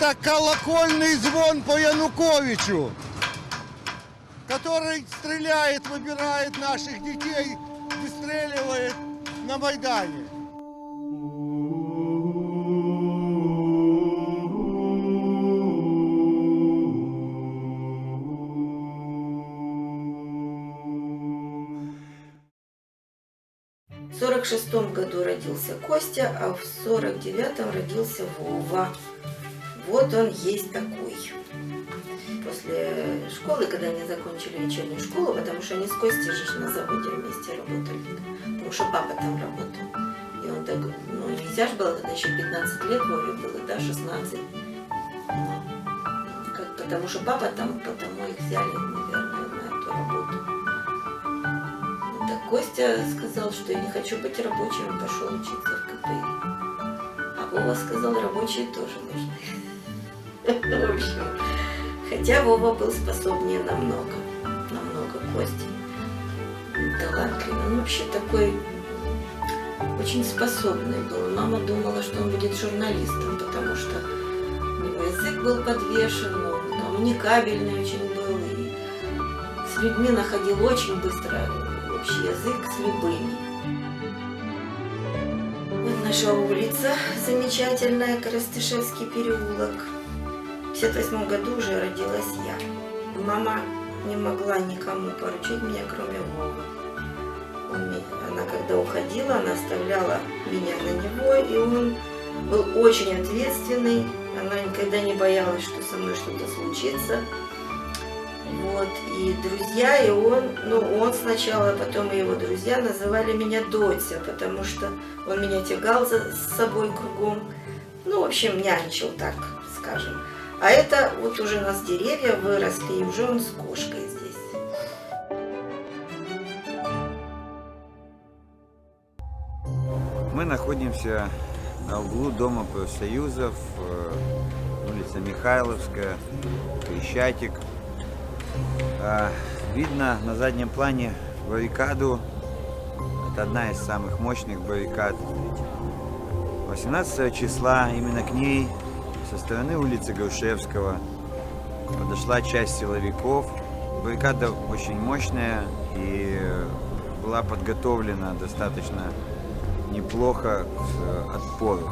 Это колокольный звон по Януковичу, который стреляет, выбирает наших детей, выстреливает на Майдане. В 46 году родился Костя, а в 49 родился Вова. Вот он есть такой. После школы, когда они закончили вечернюю школу, потому что они с Костей же на заводе вместе работали, потому что папа там работал. И он так, ну нельзя же было, тогда еще 15 лет Вове было, да, 16. Ну, как, потому что папа там, потому их взяли, наверное, на эту работу. Так Костя сказал, что я не хочу быть рабочим, пошел учиться в КПИ. А Вова сказал, рабочие тоже нужны. В общем, хотя Вова был способнее намного, намного Кости. Талантливый, ну вообще такой очень способный был. Мама думала, что он будет журналистом, потому что у него язык был подвешен, он коммуникабельный очень был, и с людьми находил очень быстро общий язык с любыми. Вот наша улица замечательная, Коростышевский переулок. В 58 году уже родилась я. Мама не могла никому поручить меня, кроме Вовы. Она когда уходила, она оставляла меня на него, и он был очень ответственный. Она никогда не боялась, что со мной что-то случится. Вот, и друзья, и он, ну, он сначала, а потом и его друзья называли меня Дотя, потому что он меня тягал за собой кругом. Ну, в общем, нянчил, так скажем. А это вот уже у нас деревья выросли, и уже он с кошкой здесь. Мы находимся на углу Дома профсоюзов, э, улица Михайловская, Крещатик. А, Видно на заднем плане баррикаду. Это одна из самых мощных баррикад. 18 числа именно к ней со стороны улицы Грушевского подошла часть силовиков. Баррикада очень мощная и была подготовлена достаточно неплохо к э, отпору.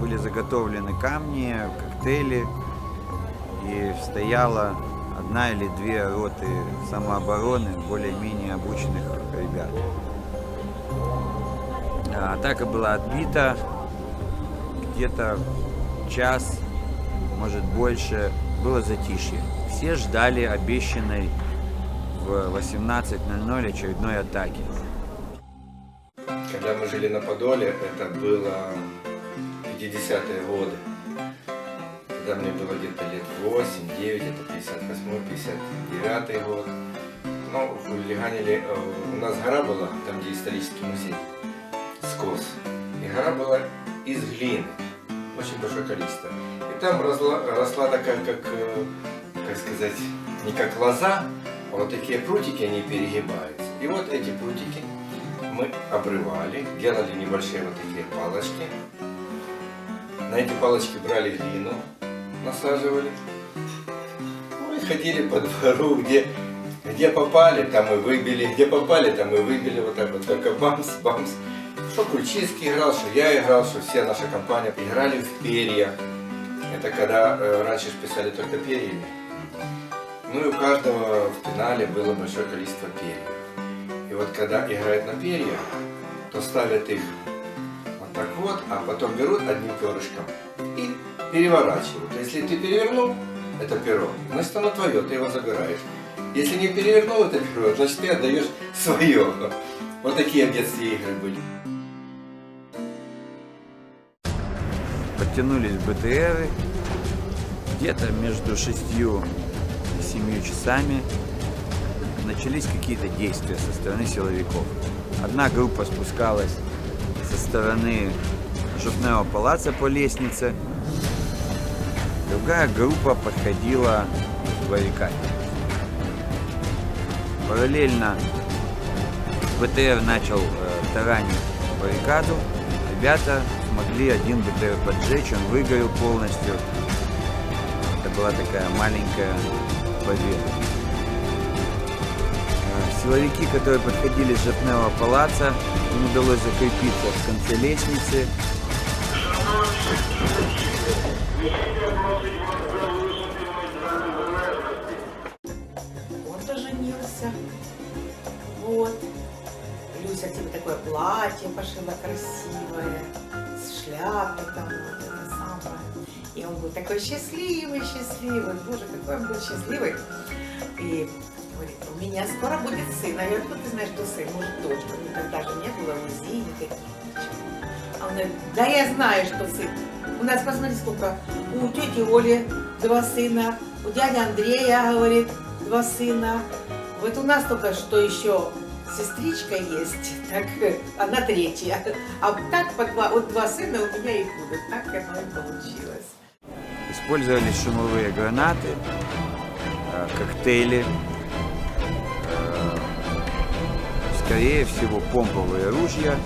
Были заготовлены камни, коктейли, и стояла одна или две роты самообороны более-менее обученных ребят. Атака была отбита где-то час, может больше, было затишье. Все ждали обещанной в 18.00 очередной атаки. Когда мы жили на Подоле, это было 50-е годы. Когда мне было где-то лет 8-9, это 58-59 год. Ну, хулиганили, э, у нас гора была, там где исторический музей, скос. И гора была из глины, очень большое количество. И там росла, росла такая, как, э, как сказать, не как лоза, а вот такие прутики, они перегибаются. И вот эти прутики мы обрывали, делали небольшие вот такие палочки. На эти палочки брали глину, насаживали. Ну и ходили по двору, где, где попали, там и выбили, где попали, там и выбили, вот так вот, только бамс, бамс. Что Кульчинский играл, что я играл, что вся наша компания играли в перья. Это когда э, раньше писали только перьями. Ну и у каждого в пенале было большое количество перьев. И вот когда играют на перья, то ставят их вот так вот, а потом берут одним перышком и переворачивают. Если ты перевернул это перо, значит оно твое, ты его забираешь. Если не перевернул это перо, значит ты отдаешь свое. Вот такие в детстве игры были. Подтянулись БТРы. Где-то между шестью и семью часами начались какие-то действия со стороны силовиков. Одна группа спускалась со стороны Жупнева палаца по лестнице, другая группа подходила к баррикаде. Параллельно БТР начал э, таранить баррикаду, ребята смогли один БТР поджечь, он выгорел полностью. Это была такая маленькая победа. Э, Силовики, которые подходили с Жапнева палаца, им удалось закрепиться в конце лестницы. Он поженился. Вот. Люся тебе такое платье пошила красивое, с шляпой там, вот это самое. И он был такой счастливый, счастливый. Боже, какой он был счастливый. И говорит, у меня скоро будет сын. А я откуда ты знаешь, что сын? Может, точно. Никогда же не было УЗИ, никаких ничего. А он говорит, да я знаю, что сын. У нас, посмотри, сколько. У тети Оли два сына, у дяди Андрея, говорит, два сына. Вот у нас только что еще сестричка есть, так э, она третья. А так по два, вот два сына у меня и будут. Так оно и получилось. Использовались шумовые гранаты, э, коктейли, э, скорее всего помповые ружья.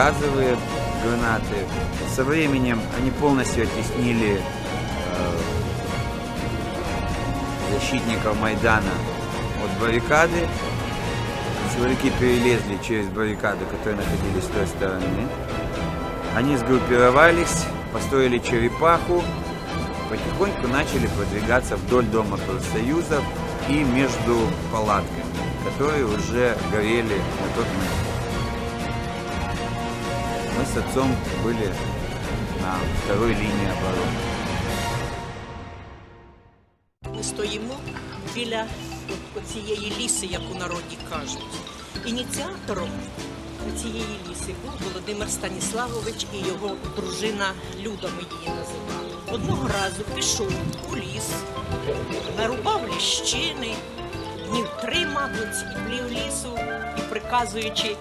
Газовые гранаты. Со временем они полностью оттеснили э, защитников Майдана от баррикады. Силовики перелезли через баррикаду, которые находились с той стороны. Они сгруппировались, построили черепаху, потихоньку начали продвигаться вдоль Дома профсоюзов и между палатками, которые уже горели на тот момент. Мы с отцом были на второй линии обороны. Ми стоїмо біля от- цієї ліси, як у народі кажуть. Ініціатором цієї ліси був Володимир Станіславович і його дружина Люда, ми її називали. Одного разу пішов у ліс, нарубав ліщини, днів три, мабуть, і плів лісу, і приказуючи е,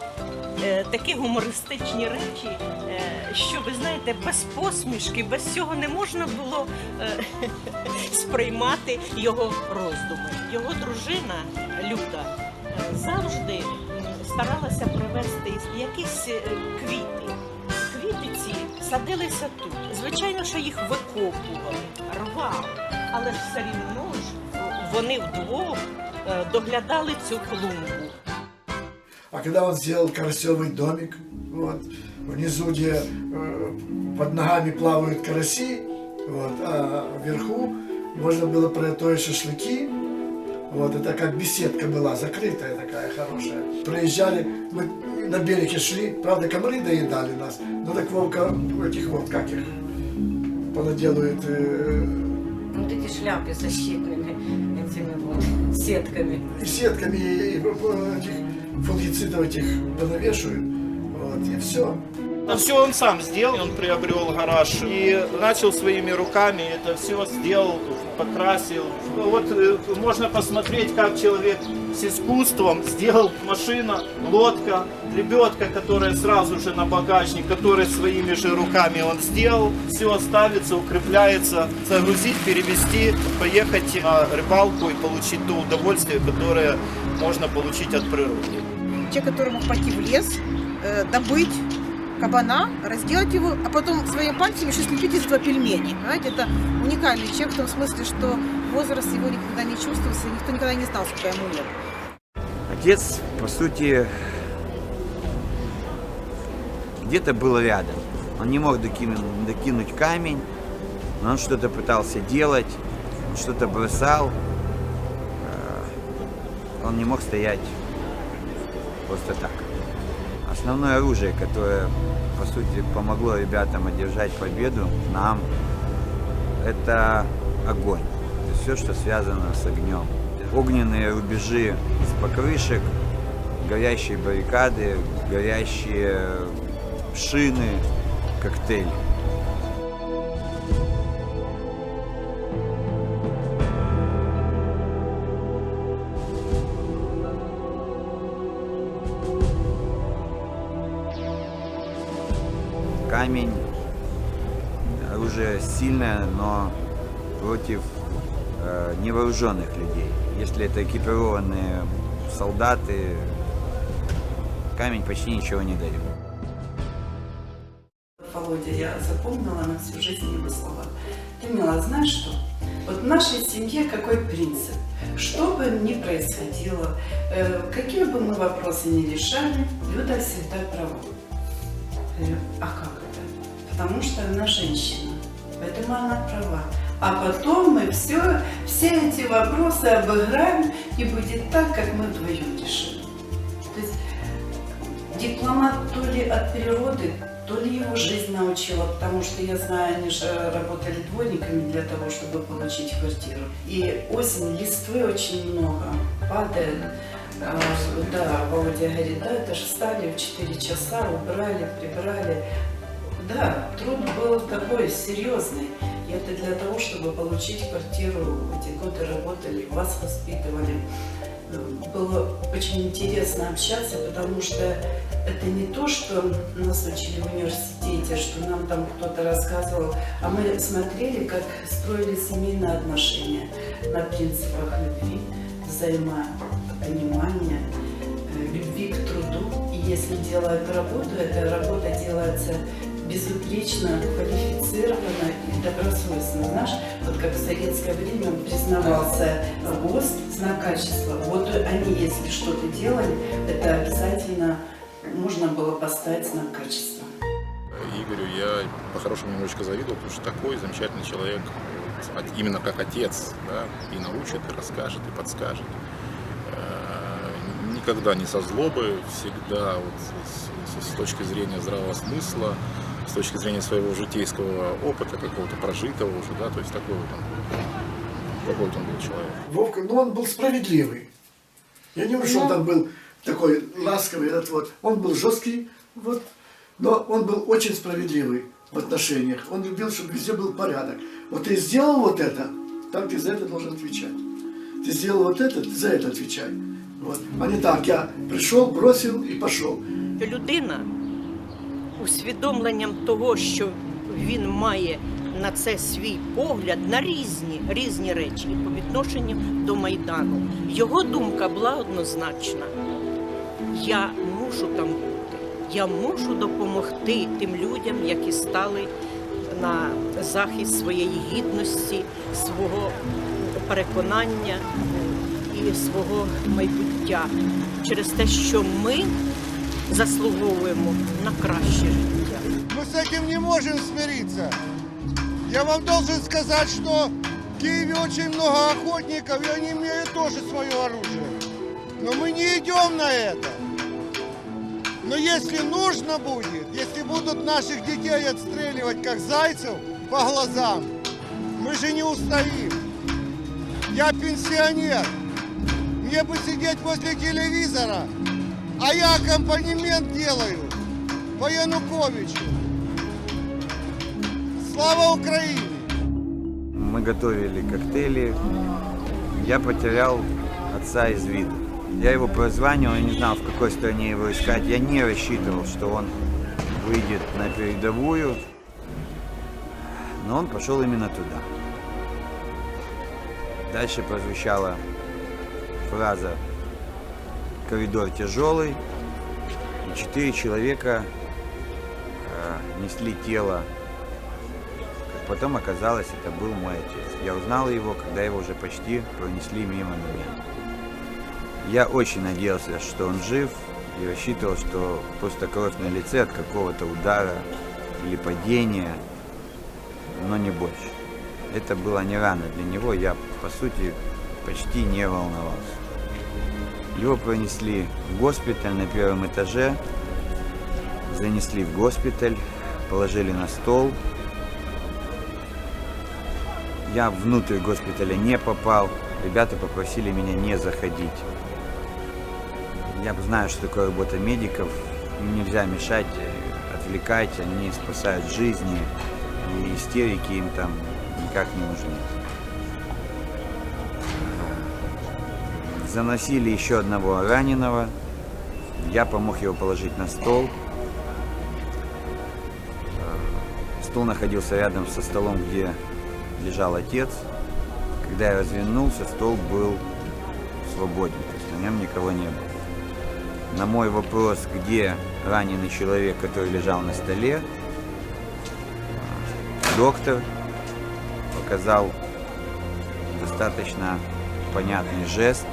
такі гумористичні речі, е, що ви знаєте, без посмішки, без цього не можна було е, сприймати його роздуми. Його дружина Люда е, завжди старалася привезти якісь е, квіти. Квіти ці садилися тут. Звичайно, що їх викопували, рвали, але все рівно ж вони вдвох е, доглядали цю клумбу. А когда он сделал карасевый домик, вот, внизу, где э, под ногами плавают караси, вот, а вверху можно было приготовить шашлыки. Вот, это как беседка была, закрытая такая хорошая. Проезжали, мы на береге шли, правда, комары доедали нас, но так Вовка этих вот, как их, понаделают, э, Вот эти шляпы защитными этими вот сетками. и сетками, этих фунгицидов этих понавешивают, вот, и все. Это все он сам сделал, он приобрел гараж и начал своими руками это все сделал, покрасил. Вот э, можно посмотреть, как человек с искусством сделал машина, лодка, лебедка, которая сразу же на багажник, который своими же руками он сделал. Все ставится, укрепляется, загрузить, перевести, поехать на рыбалку и получить то удовольствие, которое можно получить от природы. человек, который мог пойти в лес, э, добыть кабана, разделать его, а потом своими пальцами еще слепить из этого пельмени. Понимаете, это уникальный человек в том смысле, что возраст его никогда не чувствовался, никто никогда не знал, сколько ему лет. Отец, по сути, где-то был рядом. Он не мог докинуть, докинуть камень, но он что-то пытался делать, что-то бросал. Э, Он не мог стоять просто так. Основное оружие, которое, по сути, помогло ребятам одержать победу, нам, это огонь. Все, что связано с огнем. Огненные рубежи с покрышек, горящие баррикады, горящие шины, коктейль. Камень, оружие сильное, но против невооруженных людей. Если это экипированные солдаты, камень почти ничего не дает. Володя, я запомнила на всю жизнь его слова. Ты, Мила, знаешь что? Вот в нашей семье какой принцип? Что бы ни происходило, э, какие бы мы вопросы ни решали, Люда всегда права. Я говорю, а как это? Потому что она женщина, поэтому она права. А потом мы все, все эти вопросы обыграем, и будет так, как мы вдвоем решили. То есть дипломат то ли от природы, то ли его жизнь научила, потому что я знаю, они же работали дворниками для того, чтобы получить квартиру. И осень, листвы очень много, падает. А, да, Володя говорит, да, это же встали в 4 часа, убрали, прибрали. Да, труд был такой серьезный. И это для того, чтобы получить квартиру, эти годы работали, вас воспитывали. Было очень интересно общаться, потому что это не то, что нас учили в университете, что нам там кто-то рассказывал, а мы смотрели, как строили семейные отношения на принципах любви, взаимопонимания, э, любви к труду. И если делают работу, эта работа делается безупречно, квалифицированно и добросовестно. Знаешь, вот как в советское время признавался ГОСТ, знак качества. Вот они, если что-то делали, это обязательно можно было поставить знак качества. Игорю я по-хорошему немножечко завидовал, потому что такой замечательный человек, вот, именно как отец, да, и научит, и расскажет, и подскажет. Э, Никогда не со злобы, всегда вот с, с- с точки зрения здравого смысла, с точки зрения своего житейского опыта, какого-то прожитого уже, да, то есть такой вот он, такой вот он был человек. Вовка, ну он был справедливый. Я не говорю, что он там был такой ласковый, этот вот. Он был жесткий, вот, но он был очень справедливый в отношениях. Он любил, чтобы везде был порядок. Вот ты сделал вот это, так ты за это должен отвечать. Ты сделал вот это, ты за это отвечай. Вот. А не так, я пришел, бросил и пошел. людина усвідомленням того, що він має на це свій погляд на різні, різні речі по відношенню до Майдану. Його думка була однозначна. Я мушу там бути, я мушу допомогти тим людям, які стали на захист своєї гідності, свого переконання і свого майбуття через те, що ми заслуговуємо на краще життя. Мы с этим не можем смириться. Я вам должен сказать, что в Киеве очень много охотников, и они имеют тоже свое оружие. Но мы не идем на это. Но если нужно будет, если будут наших детей отстреливать, как зайцев, по глазам, мы же не устоим. Я пенсионер. Мне бы сидеть возле телевизора, а я аккомпанемент делаю по Януковичу. Слава Украине! Мы готовили коктейли. Я потерял отца из виду. Я его прозванивал, я не знал, в какой стране его искать. Я не рассчитывал, что он выйдет на передовую. Но он пошел именно туда. Дальше прозвучала фраза «Коридор тяжелый». И четыре человека э, несли тело как потом оказалось, это был мой отец. Я узнал его, когда его уже почти пронесли мимо меня. Я очень надеялся, что он жив, и рассчитывал, что просто кровь на лице от какого-то удара или падения, но не больше. Это было не рано для него, я, по сути, почти не волновался. Его пронесли в госпиталь на первом этаже, занесли в госпиталь, положили на стол, я внутрь госпиталя не попал. Ребята попросили меня не заходить. Я знаю, что такое работа медиков. Нельзя мешать, отвлекать. Они спасают жизни. И истерики им там никак не нужны. Заносили еще одного раненого. Я помог его положить на стол. Э, Стол находился рядом со столом, где лежал отец. Когда я развернулся, стол был свободен, то есть на нем никого не было. На мой вопрос, где раненый человек, который лежал на столе, доктор показал достаточно понятный жест.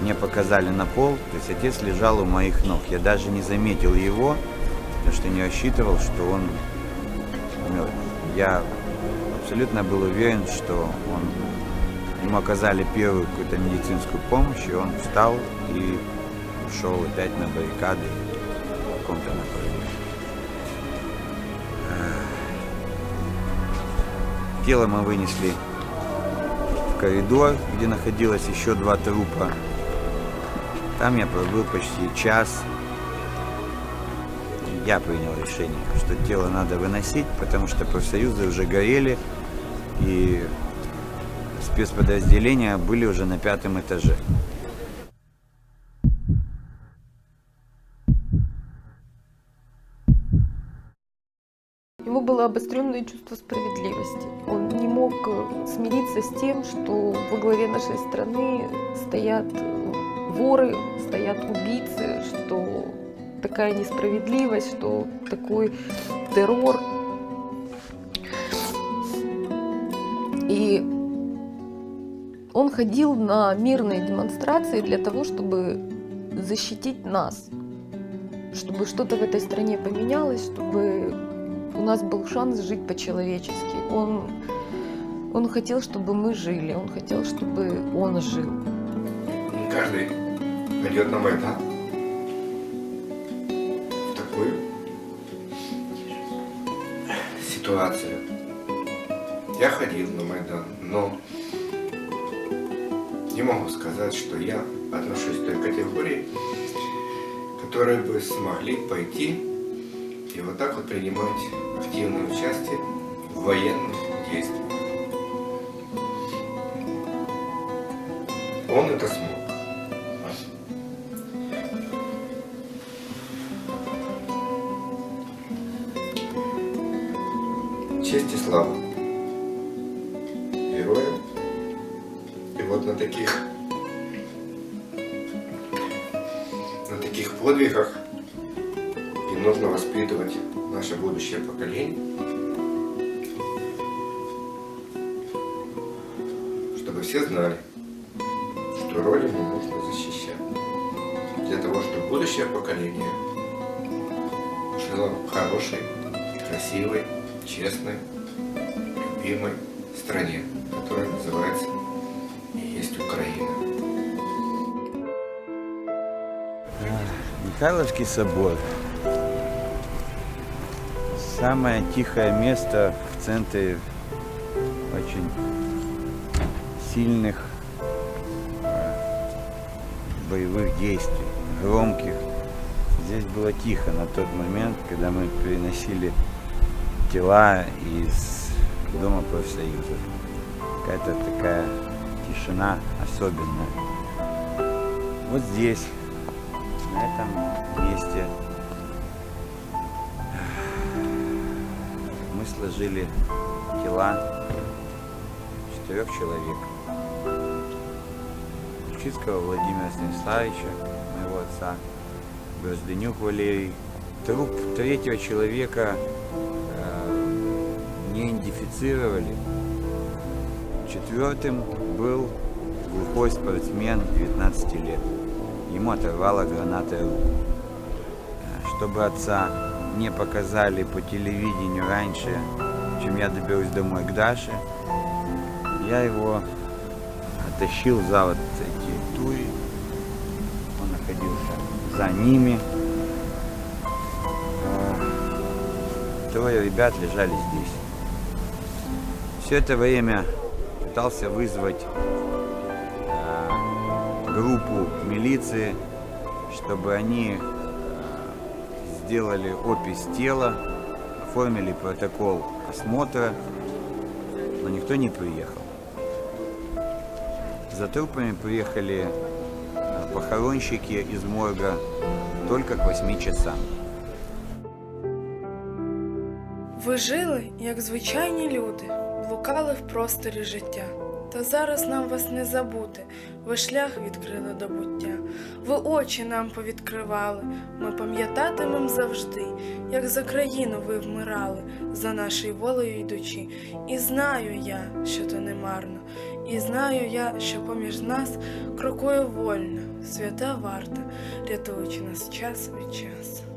Мне показали на пол, то есть отец лежал у моих ног. Я даже не заметил его, потому что не рассчитывал, что он мертв. Я абсолютно был уверен, что он, ему оказали первую какую-то медицинскую помощь, и он встал и ушел опять на баррикады в каком-то направлении. Тело мы вынесли в коридор, где находилось еще два трупа. Там я пробыл почти час. Я принял решение, что тело надо выносить, потому что профсоюзы уже горели, и спецподразделения были уже на пятом этаже. Него было обостренное чувство справедливости. Он не мог смириться с тем, что во главе нашей страны стоят воры, стоят убийцы, что такая несправедливость, что такой террор. И он ходил на мирные демонстрации для того, чтобы защитить нас, чтобы что-то в этой стране поменялось, чтобы у нас был шанс жить по-человечески. Он, он хотел, чтобы мы жили, он хотел, чтобы он жил. Каждый пойдет на Майдан. В такую ситуацию. Я ходил на Майдан, но не могу сказать, что я отношусь к той категории, которые бы смогли пойти и вот так вот принимать активное участие в военных действиях. Он это смог. Честь и слава героям. И вот на таких на таких подвигах и нужно воспитывать наше будущее поколение, чтобы все знали, что Родину нужно защищать. Для того, чтобы будущее поколение жило хорошей, красивой, честной, любимой стране, которая называется и есть Украина. Михайловский собор. Самое тихое место в центре очень сильных э, боевых действий, громких. Здесь было тихо на тот момент, когда мы переносили тела из Дома профсоюзов. Какая-то такая тишина особенная. Вот здесь, на этом месте, мы сложили тела четырех человек. Чицкого Владимира Станиславовича, моего отца, Бразденюк Валерий. Труп третьего человека не идентифицировали. Четвертым был глухой спортсмен 19 лет. Ему оторвало гранатой руку. Чтобы отца не показали по телевидению раньше, чем я доберусь домой к Даше, я его оттащил за вот эти туи. Он находился за ними. Э, Трое ребят лежали здесь. Все это время пытался вызвать э, группу милиции, чтобы они э, сделали опись тела, оформили протокол осмотра, но никто не приехал. За трупами приехали э, похоронщики из морга только к 8 часам. Ви жили, як звичайні люди, блукали в просторі життя. Та зараз нам вас не забути, ви шлях відкрили до буття, ви очі нам повідкривали, ми пам'ятатимем завжди, як за країну ви вмирали, за нашою волею йдучи. І знаю я, що то не марно, і знаю я, що поміж нас крокує вольно, свята варта, рятуючи нас час від часу.